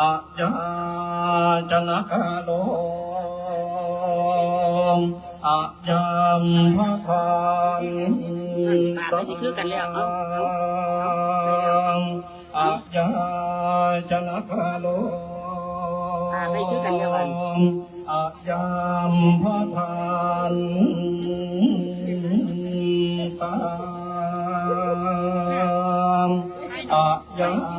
อาญาจนะกาโลอาญามพะทานปากไม่ได้คือกันแล้วเอาอาอาญาจนะกาโลปากไม่คือกันแล้วอาญามพะทานตามอาญา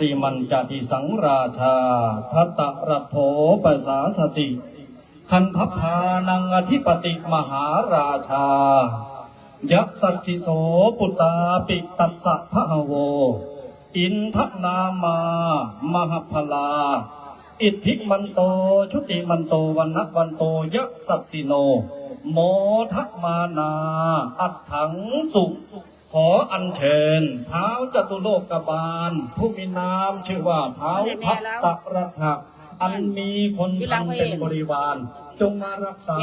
ริมันจติสังราชาทัตตะรัตโถปสาสติ คันทพานังอธิปติมหาราชา ยักษัสสิโสปุตตาปิตัสสะพะโว อินทนามามหพลา อิทธิมันโตชุติมันโตวันนัวันโตยักษัสสิโน โมทัมานา อัตถังสุข ออัญเชิญเท้าจตุโลกบาล ผู้มีนามชื่อว่าเท้าพัตตรัฐะอันมีคนทันเป็นบริวาร จงมารักษา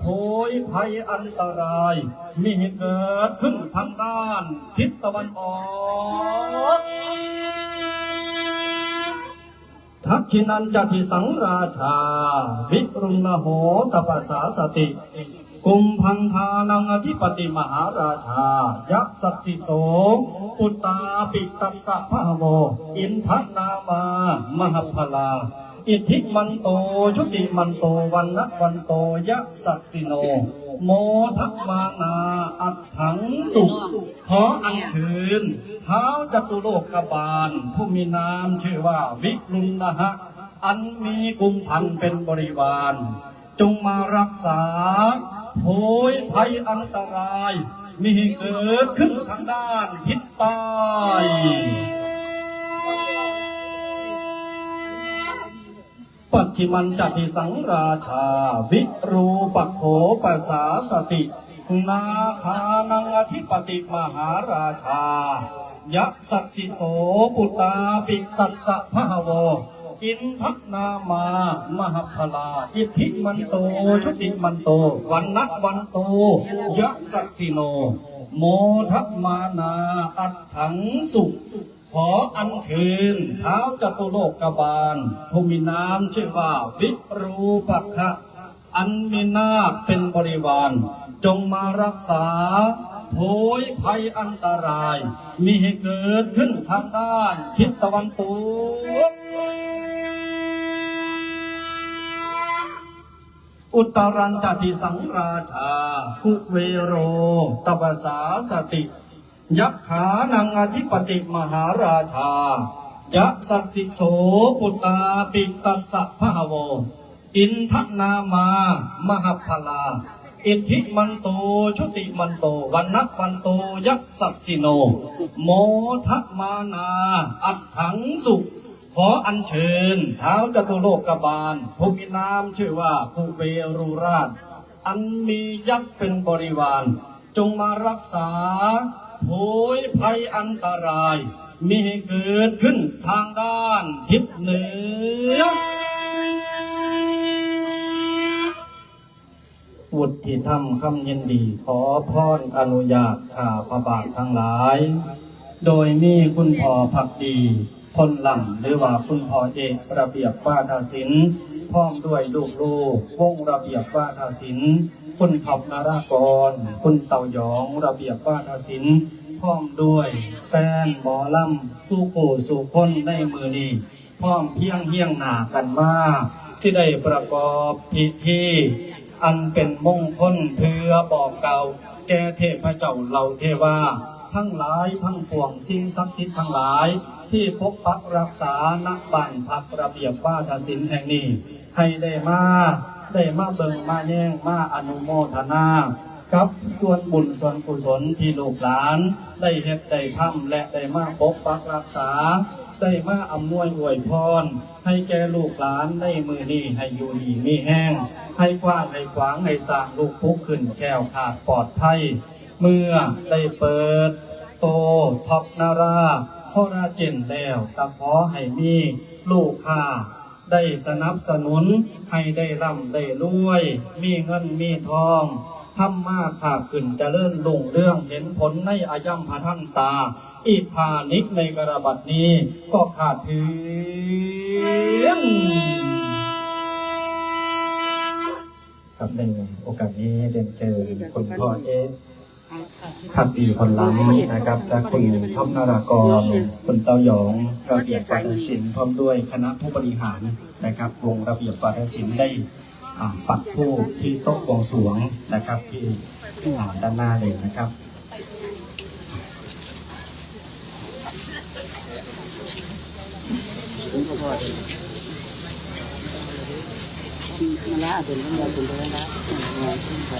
โพยภัยอันตราย มีเหตุเกิดขึ้นทางด้าน ทิศตะวันออกทักขินันจติสังราชา วิรุณโหตปสาสติ กุมพันธานังอธิปติมหาราชา ยักษัสสิโสปุตตาปิตัสสะพะโว อินทนามามหพลา อิทธิมันโต ชุติมันโต วันนะวันโต ยักษัสสิโน โมทัมานา อัตถังสุข ขออัญเชิญเท้าจตุโลกบาล ผู้มีนามชื่อว่าวิรุณหะอันมีกุมพันเป็นบริวาร จงมารักษา โพยภัยอันตราย มีเกิดขึ้นทางด้านทิศใต้ปัจฉิมันจติสังราชา วิรูปโขปัสสาสติ นาคานังอธิปติมหาราชายักษ์ศักดิ์สิโสปุตตาปิตัสสะพะโว อินทนามา มหพลา อิทธิมันโต ชุติมันโต วันนัวันโตยักษ์ศักสิโน โมทัมานา อัตถังสุขขออัญเชิญเท้าจตุโลกบาลผู้มีนามชื่อว่าวิรูปักะอันมีนาคเป็นบริวาร จงมารักษาโผยภัยอันตราย มีให้เกิดขึ้นทางด้านทิศตะวันตก อุตรันจติสังราชากุเวโรตปสาสติยักขานังอธิปติมหาราชายักษัสสิโสปุตตาปิตัสสะพะโวอินทนามามหพลา อิทธิมันโตชุติมันโตวันนักวันโตยักษัสสิโน โมทมานา อัตถังสุ ขออัญเชิญเท้าจตุโลกบาลผู้มีนามชื่อว่าภูเวรุราช อันมียักษ์เป็นบริวาร จงมารักษาโผยภัยอันตราย มีเกิดขึ้นทางด้านทิศเหนือวุฒิธรรมคำยินดีขอพรอนุญาตข้าพระบาททั้งหลาย โดยมีคุณพ่อพักดี พลลำหรือว่าคุณพ่อเอกระเบียบวาทศิลป์พร้อมด้วยลูกลูกวงระเบียบวาทศิลป์คุณขอบนารากร คุณเต่ายองระเบียบวาทศิลป์พร้อมด้วยแฟนหมอลำสู้โคสู่คนในมือนี้พร้อมเพียงเฮียงหนากันมาสิได้ประกอบพิธีอันเป็นมงคลเพื่อบอกเก่าแก่เทพเจ้าเหล่าเทวาทั้งหลายทั้งปวงสิ่งศักดิ์สิทธิ์ทั้งหลาย ที่ปกปักรักษาณบ้านพักระเบียบวาทศิลป์แห่งนี้ ให้ได้มาได้มาเบิ่งมาแย่งมาอนุโมทนากับส่วนบุญส่วนกุศลที่ลูกหลาน ได้เฮ็ดได้ทำและได้มาปกปักรักษา ได้มาอำนวยอวยพร ให้แก่ลูกหลานในมือนี้ให้อยู่ดีมีแห้ง ให้กว้างให้ขวางให้สร้างลูกปุ๊กขึ้นแก้วขาดปลอดภัย เมื่อได้เปิด โตท็อปนารา โคราเจนแล้วก็ขอให้มีลูกค้าได้สนับสนุนให้ได้ร่ำได้รวย มีเงินมีทองทำมาขาขึ้นเจะเลื่นลงเรื่องเห็นผลในอายัมพะทันตา อีกพานิกในกระบัดนี้ก็ขาดถึงครับในโอกาสนี้เรียนเจอคุณพ่อเอ พักดีคนล้ำนะครับและคุณท็อปนารากรคุณเต้ายองระเบียบปาฐศิลป์พร้อมด้วยคณะผู้บริหารนะครับ วงระเบียบปาฐศิลป์ได้ปักผู้ที่โต๊ะบวงสวงนะครับที่อ่าด้านหน้าเลยนะครับสูงกว่าพ่อเลยมาละเป็นเรื่องสูงกว่าละงานขึ้นไป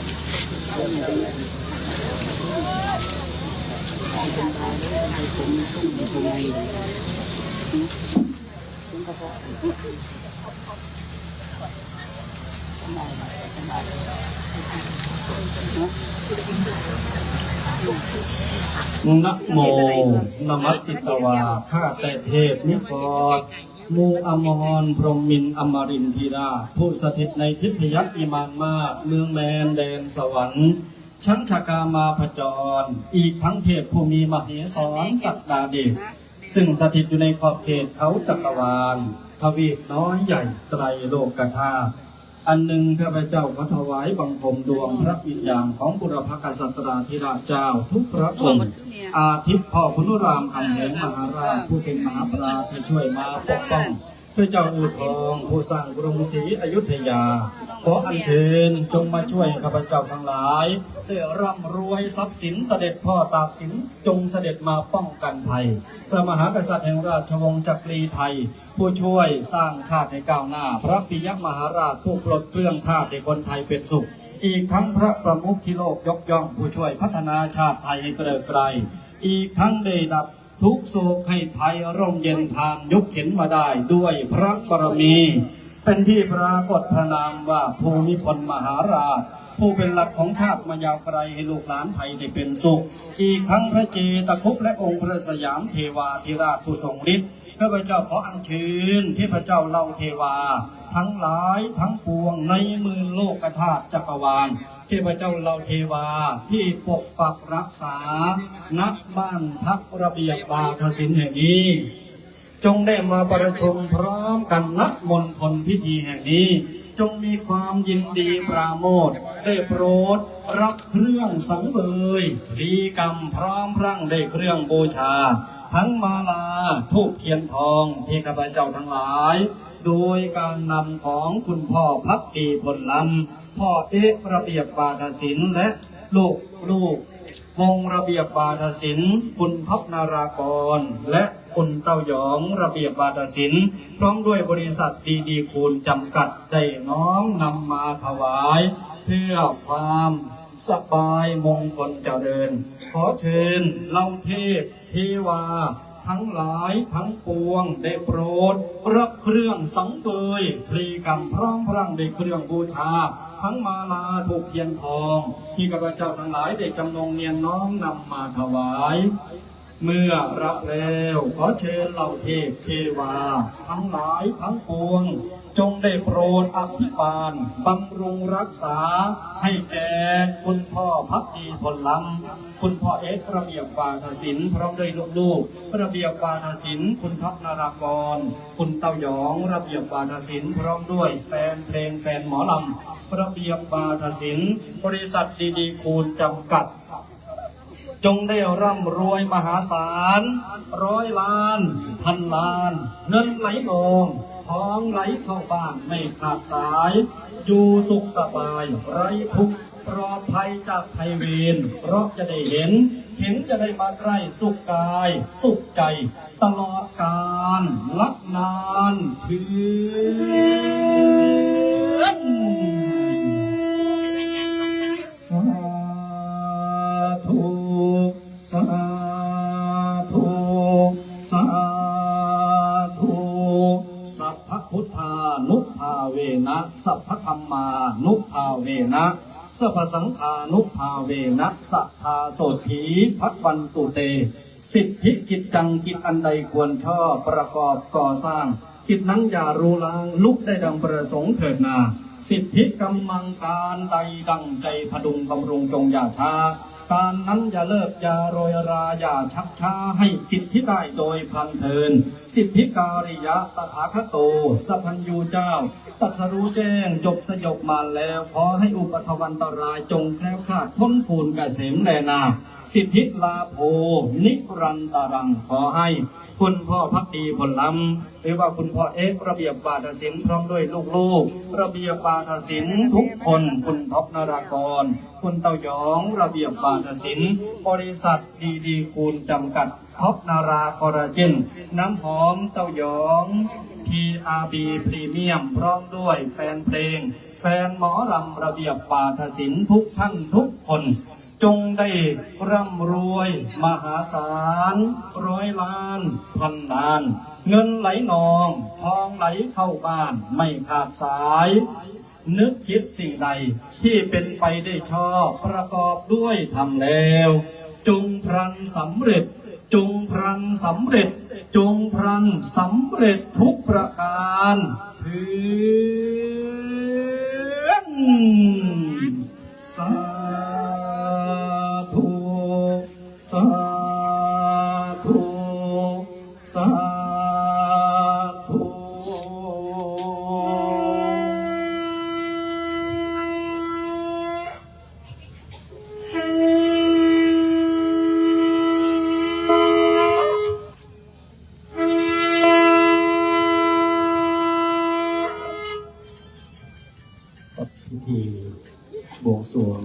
เรื่องอะไรเนี่ยเป็นทางเรื่องอะไรผมขึ้นเป็นไงสูงกว่าสบายสบายเนะ นะโมนมัสสิตวาข้าแต่เทพนิกรมูอมรพรหมินอมรินทร์ธิราผู้สถิตในทิพยักษ์อิมานมาเมืองแมนแดนสวรรค์ ชั้นชากามาพจร อีกทั้งเทพผู้มีมเหสรสักดาเดชซึ่งสถิตอยู่ในขอบเขตเขาจักรวาล ทวีปน้อยใหญ่ไตรโลกธาตุอันหนึ่งข้าพเจ้าขอถวายบังคมดวงพระวิญญาณของบุรพกษัตราธิราชเจ้าทุกพระองค์อาทิตย์พ่อพนุรามคำแหงมหาราชผู้เป็นมหาปราชญ์ให้ช่วยมาปกป้อง พระเจ้าอู่ทองผู้สร้างกรุงศรีอยุธยา ขออัญเชิญจงมาช่วยข้าพเจ้าทั้งหลายได้ร่ำรวยทรัพย์สินเสด็จพ่อตากสินจงเสด็จมาป้องกันภัย พระมหากษัตริย์แห่งราชวงศ์จักรีไทย ผู้ช่วยสร้างชาติให้ก้าวหน้า พระปิยมหาราชผู้ปลดเปลื้องทาสให้คนไทยเป็นสุขอีกทั้งพระประมุขที่โลกยกย่องผู้ช่วยพัฒนาชาติไทยให้เกริกไกรอีกทั้งได้ดับ ทุกโศกให้ไทยร่มเย็นทานยุคเข็นมาได้ด้วยพระบารมี เป็นที่ปรากฏพระนามว่าภูมิพลมหาราช ผู้เป็นหลักของชาติมายาวไกลให้ลูกหลานไทยได้เป็นสุข อีกทั้งพระเจตคุบและองค์พระสยามเทวาธิราชผู้ทรงฤทธิ์ ข้าพเจ้าขออัญเชิญเทพเจ้าเล่าเทวา ทั้งหลายทั้งปวงในมือโลกธาตุจักรวาลเทพเจ้าเหล่าเทวาที่ปกปักรักษาณบ้านพักระเบียบบาทศิลป์แห่งนี้ จงได้มาประชุมพร้อมกันนักมนพลพิธีแห่งนี้ จงมีความยินดีปราโมทได้โปรดรับเครื่องสังเวยรีกรรมพร้อมรั่งได้เครื่องบูชา ทั้งมาลา ทูบเทียนทองที่ข้าพเจ้าทั้งหลาย โดยการนำของคุณพ่อพักดีผลลำพ่อเอกระเบียบบาทศิลป์และลูกลูกวงระเบียบบาทศิลป์คุณพับนารากร และคุณเต้าหยองระเบียบบาทศิลป์พร้อมด้วยบริษัทดีดีคูณจำกัดได้น้อมนำมาถวาย เพื่อความสบายมงคลเจริญ ขอเชิญเหล่าเทพเทวา ทั้งหลายทั้งปวงได้โปรด รับเครื่องสังเวยพรีกรรมพร้อมพรั่งในเครื่องบูชา ทั้งมาลาถูกเทียนทอง ที่ข้าพเจ้าทั้งหลายได้จำนงเนียนน้อมนำมาถวายเมื่อรับแล้วขอเชิญเหล่าเทพเทวา ทั้งหลายทั้งปวง จงได้โปรดอภิบาลบำรุงรักษา ให้แก่คุณพ่อพักดีผลล้ำคุณพ่อเอ็กระเบียบวาทศิลป์พร้อมด้วยลูกๆระเบียบวาทศิลป์คุณพักนารากร คุณเต้ายอง ระเบียบวาทศิลป์พร้อมด้วยแฟนเพลงแฟนหมอลำระเบียบวาทศิลป์บริษัทดีดีคูณจำกัดจงได้ร่ำรวยมหาศาล ร้อยล้าน พันล้าน เงินไหลลง ทองไหลเข้าบ้านไม่ขาดสาย อยู่สุขสบาย ไร้ทุกข์ปลอดภัยจากภัยเวรเพราะจะได้เห็น เห็นจะได้มาใกล้สุขกาย สุขใจ ตลอดกาลลักนานถึงสาธุสาธุสา นะสัพพธรรมานุภาเวนะสัพสังฆานุภาเวนะสัทธาโสถีพักวันตุเต สิทธิกิจจังกิจอันใดควรชอบประกอบก่อสร้าง กิจนั้นอย่ารูลางลุกได้ดังประสงค์เถิดนา สิทธิกำมังการใดดังใจพดุงบำรุงจงอย่าช้า การนั้นอย่าเลิกอย่าโรยราอย่าชักช้าให้สิทธิได้โดยพันเพลิน สิทธิการิยะตถาคโต สัพพัญญูเจ้า ตัดสรู้แจ้งจบสยบมาแล้วขอให้อุปทวันตรายจงแคล้วคลาดพ้นผูนกเกษมแลนา สิทธิลาโภนิรันตรังขอให้ คุณพ่อพักดีผลล้ำหรือว่าคุณพ่อเอกระเบียบบาทศิลป์พร้อมด้วยลูกๆ ระเบียบบาทศิลป์ทุกคนคุณท็อปนารากร คุณเตายองระเบียบบาทศิลป์บริษัทดีดีคูณจำกัดท็อปนาราคอราเจน น้ำหอมเต้ายอง TRB พรีเมียมพร้อมด้วยแฟนเพลง แฟนหมอลำระเบียบปาทศิลป์ทุกท่านทุกคน จงได้ร่ำรวย มหาศาล ร้อยล้าน พันล้าน เงินไหลนอง ทองไหลเข้าบ้านไม่ขาดสาย นึกคิดสิ่งใดที่เป็นไปได้ชอบประกอบด้วยทำแล้ว จงพรันสำเร็จ จงพรันสำเร็จ จงพรันสำเร็จทุกประการเพื่อ สรวง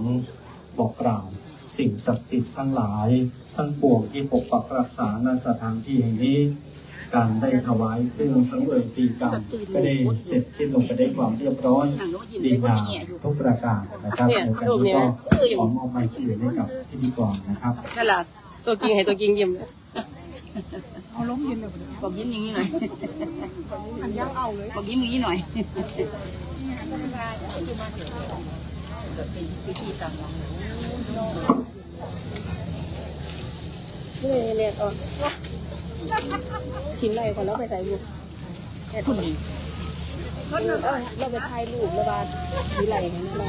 บอกกล่าวสิ่งศักดิ์สิทธิ์ทั้งหลาย ทั้งปวงที่ปกปักรักษาณสถานที่แห่งนี้ การได้ถวายเครื่องสังเวยปีกรรมก็ได้เสร็จสิ้นลงไปได้ความเรียบร้อยดีงามทุกประการนะครับในการนี้ก็ขอมอบไมค์ที่เหลือให้กับพิธีกรนะครับนั่นแหละตัวจริงให้ตัวจริงยิ้มเอาล้มยิ้มเลยบอกยิ้มอย่างนี้หน่อยมันยังเอาเลยบอกยิ้มอย่างนี้หน่อย พิธีกรรมนี่เรียกเอาทิ้งไรก่อนแล้วไปใส่บุกคุณดีเราไปถ่ายรูปแล้วว่ามีไรให้เรา